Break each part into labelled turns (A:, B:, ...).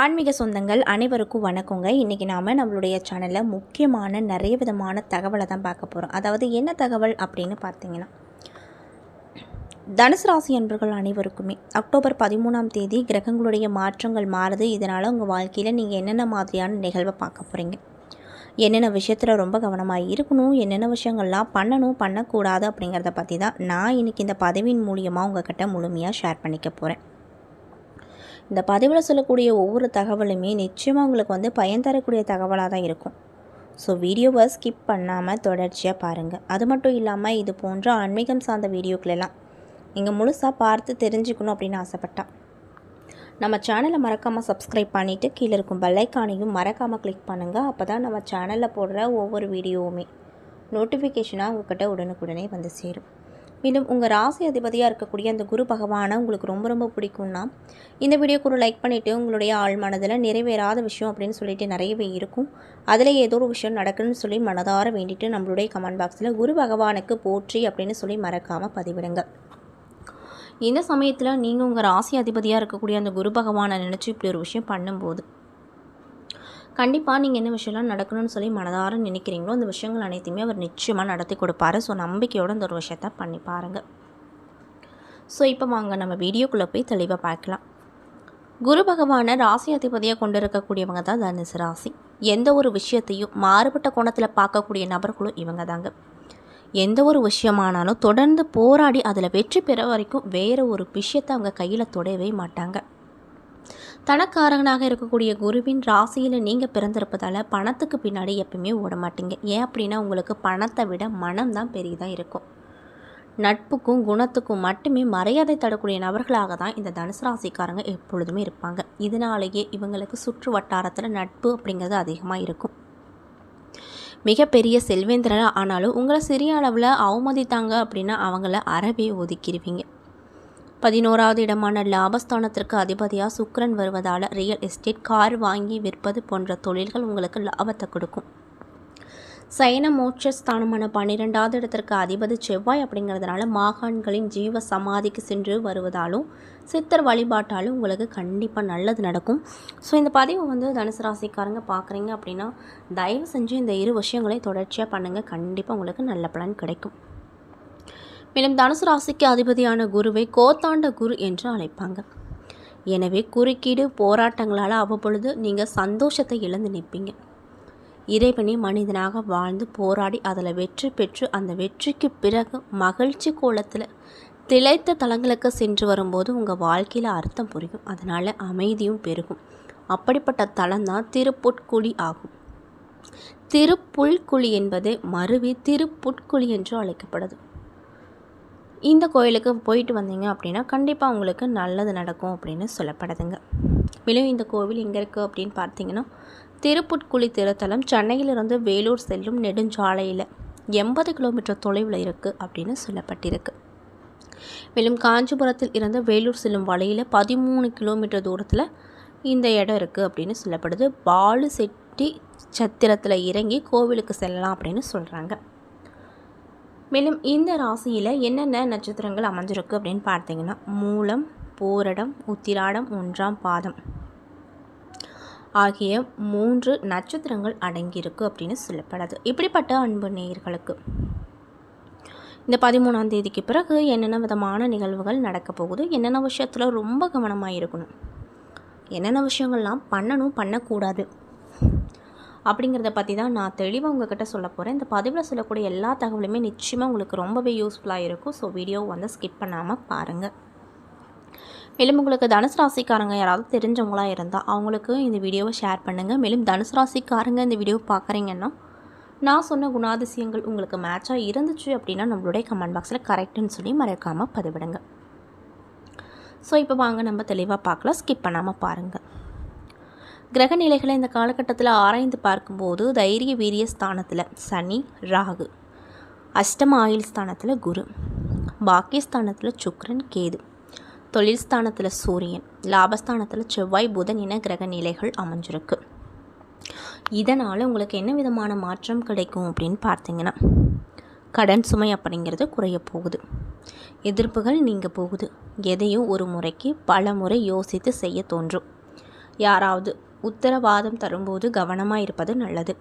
A: ஆன்மீக சொந்தங்கள் அனைவருக்கும் வணக்கங்க. இன்றைக்கி நாம் நம்மளுடைய சேனலில் முக்கியமான நிறைய விதமான தகவலை தான் பார்க்க போகிறோம் அதாவது என்ன தகவல் அப்படின்னு பார்த்தீங்கன்னா தனுசு ராசி அன்பர்கள் அனைவருக்குமே அக்டோபர் பதிமூணாம் தேதி கிரகங்களுடைய மாற்றங்கள் மாறுது. இதனால் உங்கள் வாழ்க்கையில் நீங்கள் என்னென்ன மாதிரியான நிகழ்வை பார்க்க போகிறீங்க என்னென்ன விஷயத்தில் ரொம்ப கவனமாக இருக்கணும்? என்னென்ன விஷயங்கள்லாம் பண்ணணும்? பண்ணக்கூடாது அப்படிங்கிறத பற்றி தான் நான் இன்றைக்கி இந்த பதவியின் மூலியமாக உங்ககிட்ட முழுமையாக ஷேர் பண்ணிக்க போகிறேன் இந்த பதிவில் சொல்லக்கூடிய ஒவ்வொரு தகவலுமே நிச்சயமாக உங்களுக்கு வந்து பயன் தரக்கூடிய தகவலாக தான் இருக்கும். ஸோ வீடியோவை ஸ்கிப் பண்ணாமல் தொடர்ச்சியாக பாருங்கள் அது மட்டும் இல்லாமல் இது போன்ற ஆன்மீகம் சார்ந்த வீடியோக்களெல்லாம் நீங்கள் முழுசாக பார்த்து தெரிஞ்சுக்கணும் அப்படின்னு ஆசைப்பட்டா. நம்ம சேனலை மறக்காமல் சப்ஸ்கிரைப் பண்ணிவிட்டு கீழே இருக்கும் பெல்லைக்கானையும் மறக்காமல் கிளிக் பண்ணுங்கள் அப்போ தான் நம்ம சேனலில் போடுற ஒவ்வொரு வீடியோவுமே நோட்டிஃபிகேஷனாக உங்கள்கிட்ட உடனுக்குடனே வந்து சேரும். மேலும் உங்கள் ராசி அதிபதியாக இருக்கக்கூடிய அந்த குரு பகவானை உங்களுக்கு ரொம்ப ரொம்ப பிடிக்கும்னா இந்த வீடியோக்கு ஒரு லைக் பண்ணிவிட்டு உங்களுடைய ஆள் மனதில் நிறைவேறாத விஷயம் அப்படின்னு சொல்லிட்டு நிறையவே இருக்கும். அதில் ஏதோ ஒரு விஷயம் நடக்குன்னு சொல்லி மனதார வேண்டிட்டு நம்மளுடைய கமெண்ட் பாக்ஸில் குரு பகவானுக்கு போற்றி அப்படின்னு சொல்லி மறக்காமல் பதிவிடுங்க. இந்த சமயத்தில் நீங்கள் உங்கள் ராசி அதிபதியாக இருக்கக்கூடிய அந்த குரு பகவானை நினச்சி இப்படி ஒரு விஷயம் பண்ணும்போது கண்டிப்பாக நீங்கள் என்ன விஷயம்லாம் நடக்கணும்னு சொல்லி மனதார நினைக்கிறீங்களோ அந்த விஷயங்கள் அனைத்தையுமே அவர் நிச்சயமாக நடத்தி கொடுப்பாரு. ஸோ நம்பிக்கையோடு அந்த ஒரு விஷயத்த பண்ணி பாருங்கள் ஸோ இப்போ வாங்க நம்ம வீடியோக்குள்ளே போய் தெளிவாக பார்க்கலாம். குரு பகவானை ராசி அதிபதியாக கொண்டு இருக்கக்கூடியவங்க தான் தனுசு ராசி. எந்த ஒரு விஷயத்தையும் மாறுபட்ட கோணத்தில் பார்க்கக்கூடிய நபர்களும் இவங்க தாங்க. எந்த ஒரு விஷயமானாலும் தொடர்ந்து போராடி அதில் வெற்றி பெற வரைக்கும் வேறு ஒரு விஷயத்தை அவங்க கையில் தொடவே மாட்டாங்க. தனக்காரங்கனாக இருக்கக்கூடிய குருவின் ராசியில் நீங்கள் பிறந்திருப்பதால் பணத்துக்கு பின்னாடி எப்பயுமே ஓட மாட்டீங்க. ஏன் அப்படின்னா உங்களுக்கு பணத்தை விட மனம் தான் பெரியதாக இருக்கும். நட்புக்கும் குணத்துக்கும் மட்டுமே மரியாதை தரக்கூடிய நபர்களாக தான் இந்த தனுசு ராசிக்காரங்க எப்பொழுதுமே இருப்பாங்க. இதனாலேயே இவங்களுக்கு சுற்று வட்டாரத்தில் நட்பு அப்படிங்கிறது அதிகமாக இருக்கும். மிகப்பெரிய செல்வேந்திரன் ஆனாலும் உங்களை சிறிய அளவில் அவமதித்தாங்க அப்படின்னா அவங்கள அறவே ஒதுக்கிடுவீங்க பதினோராவது இடமான லாபஸ்தானத்திற்கு அதிபதியாக சுக்கரன் வருவதால் ரியல் எஸ்டேட் கார் வாங்கி விற்பது போன்ற தொழில்கள் உங்களுக்கு லாபத்தை கொடுக்கும். சயன மோட்ச ஸ்தானமான பன்னிரெண்டாவது இடத்திற்கு அதிபதி செவ்வாய் அப்படிங்கிறதுனால மாகாண்களின் ஜீவ சமாதிக்கு சென்று வருவதாலும் சித்தர் வழிபாட்டாலும் உங்களுக்கு கண்டிப்பாக நல்லது நடக்கும். ஸோ இந்த பதிவை வந்து தனுசு ராசிக்காரங்க பார்க்குறீங்க அப்படின்னா தயவு செஞ்சு இந்த இரு விஷயங்களையும் தொடர்ச்சியாக பண்ணுங்கள் கண்டிப்பாக உங்களுக்கு நல்ல பலன் கிடைக்கும். மேலும் தனுசு ராசிக்கு அதிபதியான குருவை கோத்தாண்ட குரு என்று அழைப்பாங்க. எனவே குறுக்கீடு போராட்டங்களால் அவ்வப்பொழுது நீங்கள் சந்தோஷத்தை இழந்து நிற்பீங்க. இறைவனே மனிதனாக வாழ்ந்து போராடி அதில் வெற்றி பெற்று அந்த வெற்றிக்கு பிறகு மகிழ்ச்சி கோலத்தில் திளைத்த தலங்களுக்கு சென்று வரும்போது உங்கள் வாழ்க்கையில் அர்த்தம் புரியும். அதனால் அமைதியும் பெருகும். அப்படிப்பட்ட தலம் தான் திருப்புட்குழி ஆகும். திருப்புல்குழி என்பது மருவி திருப்புட்குழி என்று அழைக்கப்படுது. இந்த கோயிலுக்கு போயிட்டு வந்தீங்க அப்படின்னா கண்டிப்பாக உங்களுக்கு நல்லது நடக்கும் அப்படின்னு சொல்லப்படுதுங்க. மேலும் இந்த கோவில் எங்கே இருக்குது அப்படின்னு பார்த்தீங்கன்னா திருப்புட்குழி திருத்தலம் சென்னையிலிருந்து வேலூர் செல்லும் நெடுஞ்சாலையில் எண்பது கிலோமீட்டர் தொலைவில் இருக்குது அப்படின்னு சொல்லப்பட்டிருக்கு. மேலும் காஞ்சிபுரத்தில் இருந்து வேலூர் செல்லும் வழியில் பதிமூணு கிலோமீட்டர் தூரத்தில் இந்த இடம் இருக்குது அப்படின்னு சொல்லப்படுது. பாலு செட்டி சத்திரத்தில் இறங்கி கோவிலுக்கு செல்லலாம் அப்படின்னு சொல்கிறாங்க மேலும் இந்த ராசியில் என்னென்ன நட்சத்திரங்கள் அமைஞ்சிருக்கு அப்படின்னு பார்த்தீங்கன்னா மூலம் போரடம் உத்திராடம் ஒன்றாம் பாதம் ஆகிய மூன்று நட்சத்திரங்கள் அடங்கியிருக்கு அப்படின்னு சொல்லப்படுது. இப்படிப்பட்ட அன்பு நேயர்களுக்கு இந்த பதிமூணாம் தேதிக்கு பிறகு என்னென்ன விதமான நிகழ்வுகள் நடக்க போகுது? என்னென்ன விஷயத்தில் ரொம்ப கவனமாக இருக்கணும்? என்னென்ன விஷயங்கள்லாம் பண்ணணும் பண்ணக்கூடாது? அப்படிங்கிறத பற்றி தான் நான் தெளிவாக உங்ககிட்ட சொல்ல போகிறேன் இந்த பதிவில் சொல்லக்கூடிய எல்லா தகவலுமே நிச்சயமாக உங்களுக்கு ரொம்பவே யூஸ்ஃபுல்லாக இருக்கும். ஸோ வீடியோ வந்து ஸ்கிப் பண்ணாமல் பாருங்கள் மேலும் உங்களுக்கு தனுசு ராசிக்காரங்க யாராவது தெரிஞ்சவங்களாக இருந்தால் அவங்களுக்கு இந்த வீடியோவை ஷேர் பண்ணுங்கள் மேலும் தனுசு ராசிக்காரங்க இந்த வீடியோ பார்க்குறீங்கன்னா நான் சொன்ன குணாதிசயங்கள் உங்களுக்கு மேட்சாக இருந்துச்சு அப்படின்னா நம்மளுடைய கமெண்ட் பாக்ஸில் கரெக்டுன்னு சொல்லி மறக்காமல் பதிவிடுங்க. ஸோ இப்போ வாங்க நம்ம தெளிவாக பார்க்கலாம். ஸ்கிப் பண்ணாமல் பாருங்கள் கிரக நிலைகளை இந்த காலகட்டத்தில் ஆராய்ந்து பார்க்கும்போது தைரிய வீரிய ஸ்தானத்தில் சனி ராகு அஷ்டம ஆயுள் ஸ்தானத்தில் குரு பாக்கியஸ்தானத்தில் சுக்ரன் கேது தொழில் ஸ்தானத்தில் சூரியன் லாபஸ்தானத்தில் செவ்வாய் புதன் என கிரக நிலைகள் அமைஞ்சிருக்கு. இதனால் உங்களுக்கு என்ன விதமான மாற்றம் கிடைக்கும் அப்படின்னு பார்த்தீங்கன்னா கடன் சுமை அப்படிங்கிறது குறைய போகுது. எதிர்ப்புகள் நீங்கள் போகுது. எதையும் ஒரு முறைக்கு பல முறை யோசித்து செய்ய தோன்றும். யாராவது உத்தரவாதம் தரும்போது கவனமாக இருப்பது நல்லது.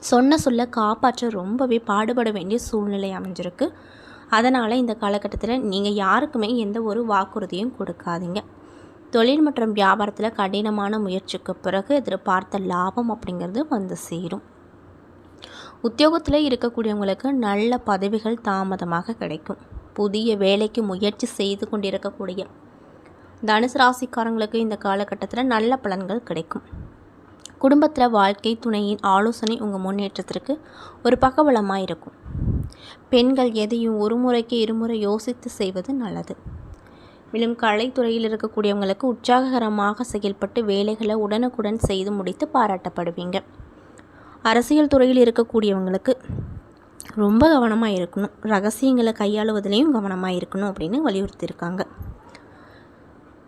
A: சொன்ன சொல்ல காப்பாற்ற ரொம்பவே பாடுபட வேண்டிய சூழ்நிலை அமைஞ்சிருக்கு. அதனால் இந்த காலகட்டத்தில் நீங்கள் யாருக்குமே எந்த ஒரு வாக்குறுதியும் கொடுக்காதீங்க. தொழில் மற்றும் வியாபாரத்தில் கடினமான முயற்சிக்கு பிறகு எதிர்பார்த்த லாபம் அப்படிங்கிறது வந்து சேரும். உத்தியோகத்தில் இருக்கக்கூடியவங்களுக்கு நல்ல பதவிகள் தாமதமாக கிடைக்கும். புதிய வேலைக்கு முயற்சி செய்து கொண்டிருக்கக்கூடிய தனுசு ராசிக்காரங்களுக்கு இந்த காலகட்டத்தில் நல்ல பலன்கள் கிடைக்கும். குடும்பத்தில் வாழ்க்கை துணையின் ஆலோசனை உங்கள் முன்னேற்றத்திற்கு ஒரு பக்கபலமாக இருக்கும். பெண்கள் எதையும் ஒரு முறைக்கு இருமுறை யோசித்து செய்வது நல்லது. மேலும் கலைத்துறையில் இருக்கக்கூடியவங்களுக்கு உற்சாககரமாக செயல்பட்டு வேலைகளை உடனுக்குடன் செய்து முடித்து பாராட்டப்படுவீங்க. அரசியல் துறையில் இருக்கக்கூடியவங்களுக்கு ரொம்ப கவனமாக இருக்கணும். ரகசியங்களை கையாளுவதிலையும் கவனமாக இருக்கணும் அப்படின்னு வலியுறுத்தியிருக்காங்க.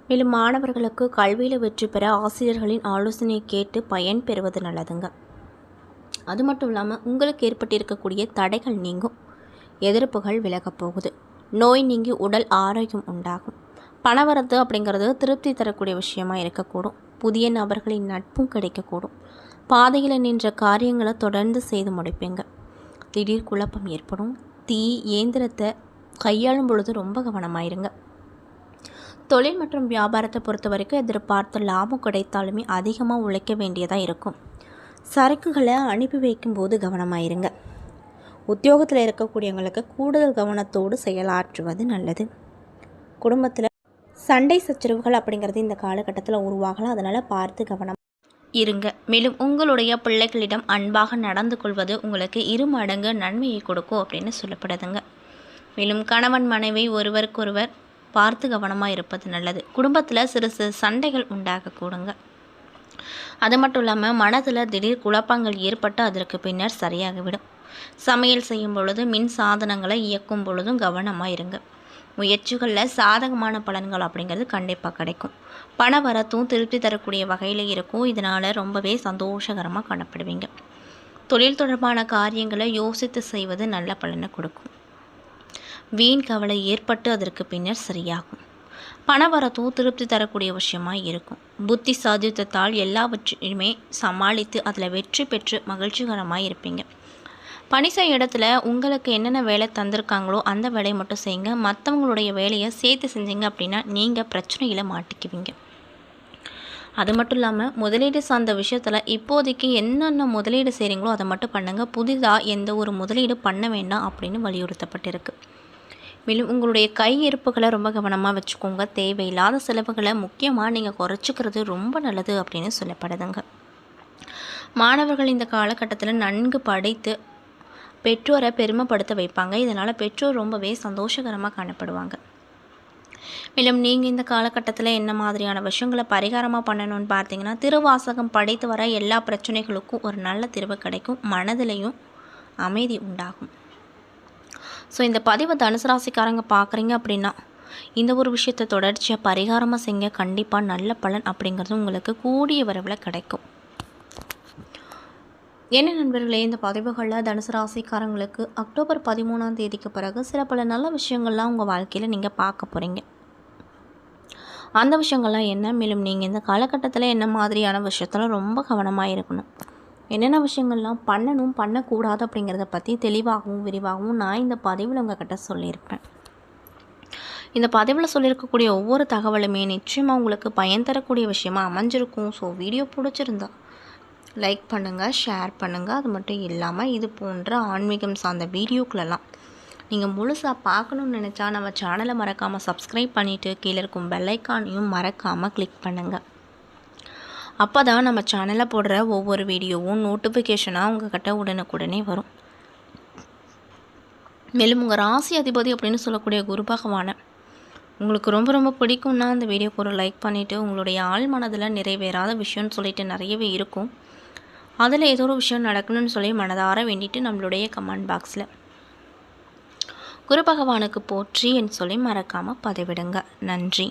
A: மேலும் மாணவர்களுக்கு கல்வியில் வெற்றி பெற ஆசிரியர்களின் ஆலோசனை கேட்டு பயன் பெறுவது நல்லதுங்க. அது மட்டும் இல்லாமல் உங்களுக்கு ஏற்பட்டிருக்கக்கூடிய தடைகள் நீங்கும். எதிர்ப்புகள் விலகப் போகுது. நோய் நீங்கி உடல் ஆரோக்கியம் உண்டாகும். பணவரத்து அப்படிங்கிறது திருப்தி தரக்கூடிய விஷயமா இருக்கக்கூடும். புதிய நபர்களின் நட்பும் கிடைக்கக்கூடும். பாதையில் நின்ற காரியங்களை தொடர்ந்து செய்து முடிப்பீங்க. திடீர் குழப்பம் ஏற்படும். தீ இயந்திரத்தை கையாளும் பொழுது ரொம்ப கவனமாயிருங்க. தொழில் மற்றும் வியாபாரத்தை பொறுத்த வரைக்கும் எதிர்பார்த்த லாபம் கிடைத்தாலுமே அதிகமாக உழைக்க வேண்டியதாக இருக்கும். சரக்குகளை அனுப்பி வைக்கும்போது கவனமாயிருங்க. உத்தியோகத்தில் இருக்கக்கூடியவங்களுக்கு கூடுதல் கவனத்தோடு செயலாற்றுவது நல்லது. குடும்பத்தில் சண்டை சச்சரவுகள் அப்படிங்கிறது இந்த காலகட்டத்தில் உருவாகலாம். அதனால் பார்த்து கவனம் இருங்க. மேலும் உங்களுடைய பிள்ளைகளிடம் அன்பாக நடந்து கொள்வது உங்களுக்கு இரு மடங்கு நன்மையை கொடுக்கும் அப்படின்னு சொல்லப்படுதுங்க. மேலும் கணவன் மனைவி ஒருவருக்கொருவர் பார்த்து கவனமாக இருப்பது நல்லது. குடும்பத்தில் சிறு சிறு சண்டைகள் உண்டாகக்கூடுங்க. அது மட்டும் இல்லாமல் மனதில் திடீர் குழப்பங்கள் ஏற்பட்டு அதற்கு பின்னர் சரியாகிவிடும். சமையல் செய்யும் பொழுது மின் சாதனங்களை இயக்கும் பொழுதும் கவனமாக இருங்க. முயற்சிகளில் சாதகமான பலன்கள் அப்படிங்கிறது கண்டிப்பாக கிடைக்கும். பண வரத்தும் திருப்தி தரக்கூடிய வகையில் இருக்கும். இதனால் ரொம்பவே சந்தோஷகரமாக காணப்படுவீங்க. தொழில் தொடர்பான காரியங்களை யோசித்து செய்வது நல்ல பலனை கொடுக்கும். வீண் கவலை ஏற்பட்டு அதற்கு பின்னர் சரியாகும். பணவரத்தும் திருப்தி தரக்கூடிய விஷயமாக இருக்கும். புத்தி சாதித்தத்தால் எல்லாவற்றையுமே சமாளித்து அதில் வெற்றி பெற்று மகிழ்ச்சிகரமாக இருப்பீங்க. பணி செய்ய இடத்துல உங்களுக்கு என்னென்ன வேலை தந்திருக்காங்களோ அந்த வேலையை மட்டும் செய்யுங்க. மற்றவங்களுடைய வேலையை சேர்த்து செஞ்சீங்க அப்படின்னா நீங்கள் பிரச்சனையில் மாட்டிக்குவீங்க. அது மட்டும் இல்லாமல் முதலீடு சார்ந்த விஷயத்தில் இப்போதைக்கு என்னென்ன முதலீடு செய்கிறீங்களோ அதை மட்டும் பண்ணுங்கள் புதிதாக எந்த ஒரு முதலீடு பண்ண வேண்டாம் அப்படின்னு வலியுறுத்தப்பட்டிருக்கு. மேலும் உங்களுடைய கை இருப்புகளை ரொம்ப கவனமாக வச்சுக்கோங்க. தேவையில்லாத செலவுகளை முக்கியமாக நீங்கள் குறைச்சிக்கிறது ரொம்ப நல்லது அப்படின்னு சொல்லப்படுதுங்க. மாணவர்கள் இந்த காலகட்டத்தில் நன்கு படித்து பெற்றோரை பெருமைப்படுத்த வைப்பாங்க. இதனால் பெற்றோர் ரொம்பவே சந்தோஷகரமாக காணப்படுவாங்க. மேலும் நீங்கள் இந்த காலகட்டத்தில் என்ன மாதிரியான விஷயங்களை பரிகாரமாக பண்ணணும்னு பார்த்தீங்கன்னா திருவாசகம் படித்து வர எல்லா பிரச்சனைகளுக்கும் ஒரு நல்ல தீர்வு கிடைக்கும். மனதிலையும் அமைதி உண்டாகும். ஸோ இந்த பதிவை தனுசு ராசிக்காரங்க பார்க்குறீங்க அப்படின்னா இந்த ஒரு விஷயத்தை தொடர்ச்சியாக பரிகாரமாக செய்ய கண்டிப்பாக நல்ல பலன் அப்படிங்கிறது உங்களுக்கு கூடிய வரவில் கிடைக்கும். என்ன நண்பர்களே இந்த பதிவுகளில் தனுசு ராசிக்காரங்களுக்கு அக்டோபர் பதிமூணாம் தேதிக்கு பிறகு சில பல நல்ல விஷயங்கள்லாம் உங்கள் வாழ்க்கையில் நீங்கள் பார்க்க போகிறீங்க அந்த விஷயங்கள்லாம் என்ன? மேலும் நீங்கள் இந்த காலகட்டத்தில் என்ன மாதிரியான விஷயத்தில் ரொம்ப கவனமாக இருக்கணும்? என்னென்ன விஷயங்கள்லாம் பண்ணணும் பண்ணக்கூடாது அப்படிங்கிறத பற்றி தெளிவாகவும் விரிவாகவும் நான் இந்த பதிவில் உங்ககிட்ட சொல்லியிருப்பேன். இந்த பதிவில் சொல்லியிருக்கக்கூடிய ஒவ்வொரு தகவலுமே நிச்சயமாக உங்களுக்கு பயன் தரக்கூடிய விஷயமா அமைஞ்சிருக்கும். ஸோ வீடியோ பிடிச்சிருந்தா லைக் பண்ணுங்கள் ஷேர் பண்ணுங்கள் அது மட்டும் இல்லாமல் இது போன்ற ஆன்மீகம் சார்ந்த வீடியோக்களெல்லாம் நீங்கள் முழுசாக பார்க்கணுன்னு நினச்சா நம்ம சேனலை மறக்காமல் சப்ஸ்கிரைப் பண்ணிவிட்டு கீழே இருக்கும் பெல்லைக்கானையும் மறக்காமல் கிளிக் பண்ணுங்கள் அப்போ தான் நம்ம சேனலில் போடுற ஒவ்வொரு வீடியோவும் நோட்டிஃபிகேஷனாக உங்கள்கிட்ட உடனுக்குடனே வரும். மேலும் உங்கள் ராசி அதிபதி அப்படின்னு சொல்லக்கூடிய குரு பகவானை உங்களுக்கு ரொம்ப ரொம்ப பிடிக்கும்னா அந்த வீடியோக்கு ஒரு லைக் பண்ணிவிட்டு உங்களுடைய ஆள் மனதில் நிறைவேறாத விஷயம்னு சொல்லிட்டு நிறையவே இருக்கும். அதில் ஏதோ ஒரு விஷயம் நடக்கணும்னு சொல்லி மனதார வேண்டிட்டு நம்மளுடைய கமெண்ட் பாக்ஸில் குரு பகவானுக்கு போற்றி என்று சொல்லி மறக்காமல் பதிவிடுங்க. நன்றி.